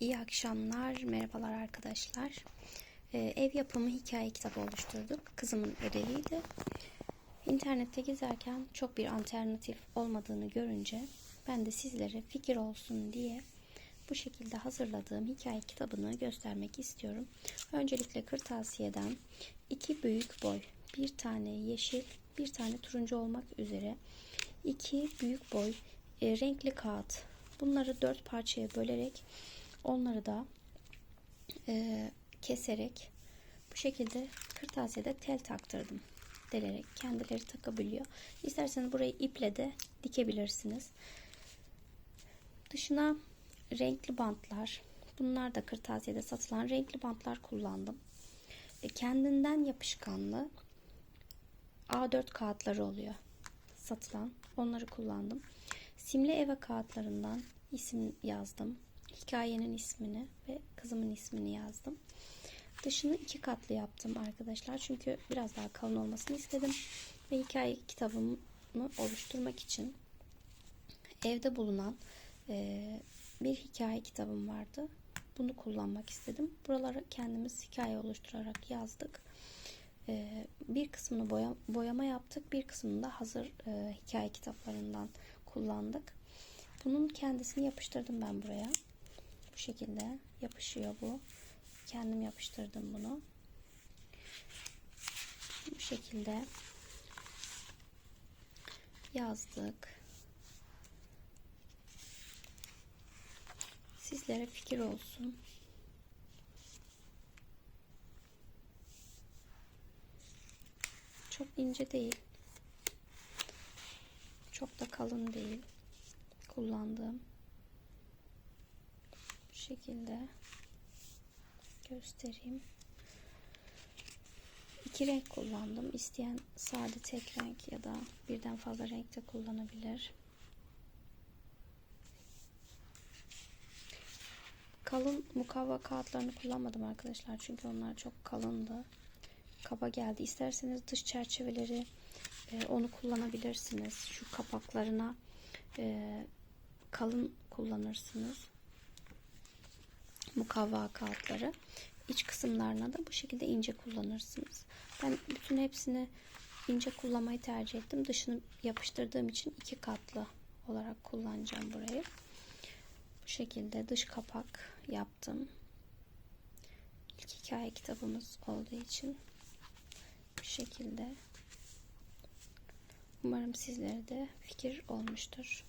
İyi akşamlar, merhabalar arkadaşlar. Ee, ev yapımı hikaye kitabı oluşturduk. Kızımın ödeviydi. İnternette gezerken çok bir alternatif olmadığını görünce ben de sizlere fikir olsun diye bu şekilde hazırladığım hikaye kitabını göstermek istiyorum. Öncelikle kırtasiyeden iki büyük boy, bir tane yeşil, bir tane turuncu olmak üzere iki büyük boy e, renkli kağıt. Bunları dört parçaya bölerek onları da e, keserek bu şekilde kırtasiyede tel taktırdım. Delerek kendileri takabiliyor. İsterseniz burayı iple de dikebilirsiniz. Dışına renkli bantlar. Bunlar da kırtasiyede satılan renkli bantlar kullandım. E, kendinden yapışkanlı A4 kağıtları oluyor satılan. Onları kullandım. Simli eve kağıtlarından isim yazdım. Hikayenin ismini ve kızımın ismini yazdım. Dışını iki katlı yaptım arkadaşlar. Çünkü biraz daha kalın olmasını istedim. Ve hikaye kitabımı oluşturmak için evde bulunan e, bir hikaye kitabım vardı. Bunu kullanmak istedim. Buraları kendimiz hikaye oluşturarak yazdık. E, bir kısmını boya, boyama yaptık. Bir kısmını da hazır e, hikaye kitaplarından kullandık. Bunun kendisini yapıştırdım ben buraya. Bu şekilde yapışıyor bu. Kendim yapıştırdım bunu. Bu şekilde yazdık. Sizlere fikir olsun. Çok ince değil. Çok da kalın değil. Kullandığım şekilde göstereyim. İki renk kullandım. İsteyen sade tek renk ya da birden fazla renk de kullanabilir. Kalın mukavva kağıtlarını kullanmadım arkadaşlar. Çünkü onlar çok kalındı. Kaba geldi. İsterseniz dış çerçeveleri e, onu kullanabilirsiniz. Şu kapaklarına e, kalın kullanırsınız. Mukavva kağıtları. İç kısımlarına da bu şekilde ince kullanırsınız. Ben bütün hepsini ince kullanmayı tercih ettim. Dışını yapıştırdığım için iki katlı olarak kullanacağım burayı. Bu şekilde dış kapak yaptım. İlk hikaye kitabımız olduğu için bu şekilde. Umarım sizlere de fikir olmuştur.